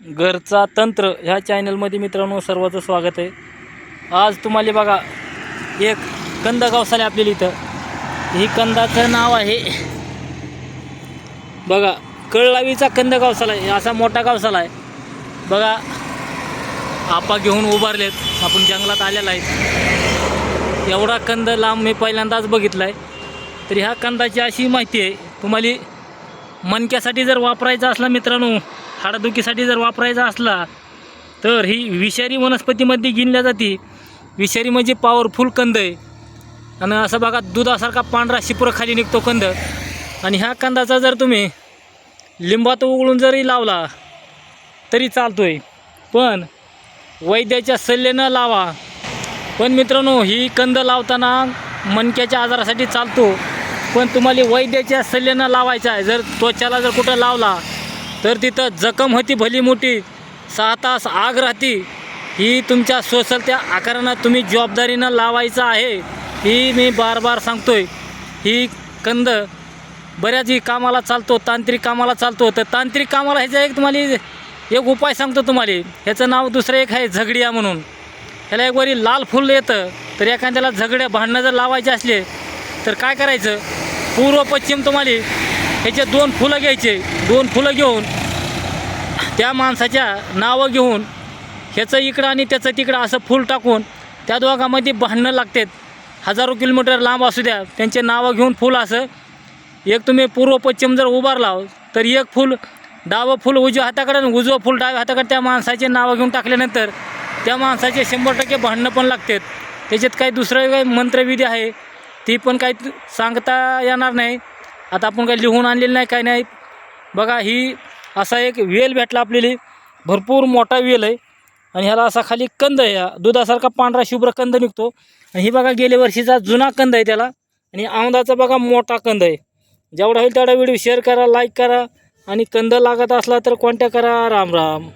घरचा तंत्र ह्या चॅनलमध्ये मित्रांनो सर्वांचं स्वागत आहे. आज तुम्हाला बघा एक कंद गावसाली आपल्याला इथं. ही कंदाचं नाव आहे. बघा कळलावीचा कंद गावसाला आहे. असा मोठा गावसाला आहे. बघा आपा घेऊन उभारलेत. आपण जंगलात आलेला आहे. एवढा कंद लांब मी पहिल्यांदाच बघितला आहे तर ह्या कंदाची अशी माहिती आहे. तुम्हाला मणक्यासाठी जर वापरायचा असला मित्रांनो हाडादुखीसाठी जर वापरायचा असला तर ही विषारी वनस्पतीमध्ये गिनल्या जाते. विषारी म्हणजे पॉवरफुल कंद आहे. आणि असं बघा दुधासारखा पांढरा शिपुरं खाली निघतो कंद. आणि ह्या कंदाचा जर तुम्ही लिंबात उघडून जरी लावला तरी चालतोय. पण वैद्याच्या सल्ल्यानं लावा. पण मित्रांनो ही कंद लावताना मणक्याच्या आजारासाठी चालतो. पण तुम्हाला वैद्याच्या सल्ल्यानं लावायचा आहे. जर त्वचाला जर कुठं लावला तर तिथं जखम होती भली मोठी सहा तास आग राहती ही तुमच्या सोशल त्या आकारानं तुम्ही जबाबदारीनं लावायचं आहे ही मी बार बार सांगतोय. ही कंद बऱ्याच ही कामाला चालतो तांत्रिक कामाला चालतो. तर तांत्रिक कामाला ह्याचा एक तुम्हाला एक उपाय सांगतो तुम्हाला. ह्याचं नाव दुसरं एक आहे झगडिया म्हणून. ह्याला एक वरी लाल फुल येतं तर एखाद्याला झगड्या भांडणं जर लावायचे असले तर काय करायचं? पूर्व पश्चिम तुम्हाला ह्याचे दोन फुलं घ्यायचे. दोन फुलं घेऊन त्या माणसाच्या नावं घेऊन ह्याचं इकडं आणि त्याचं तिकडं असं फूल टाकून त्या दोघांमध्ये भांडणं लागतात. हजारो किलोमीटर लांब असू द्या त्यांचे नावं घेऊन फुल असं. एक तुम्ही पूर्व पश्चिम जर उभारला तर एक फूल डावं फूल उजव्या हाताकडे आणि उजवं फूल डाव्या हाताकडे त्या माणसाचे नावं घेऊन टाकल्यानंतर त्या माणसाचे शंभर टक्के भांडणं पण लागतात. त्याच्यात काही दुसरं काही मंत्रविधी आहे. ती पण काही सांगता येणार नाही. आता आपण काही लिहून आणलेलं नाही काही नाही. बघा ही असा एक वेल भेटला आपल्याला. भरपूर मोठा वेल आहे. आणि ह्याला असा खाली कंद आहे. दुधासारखा पांढरा शुभ्र कंद निघतो. आणि ही बघा गेल्या वर्षीचा जुना कंद आहे त्याला. आणि औंदाचा बघा मोठा कंद आहे. जेवढा होईल तेवढा व्हिडिओ शेअर करा लाईक करा. आणि कंद लागत असला तर कॉन्टॅक्ट करा. राम राम.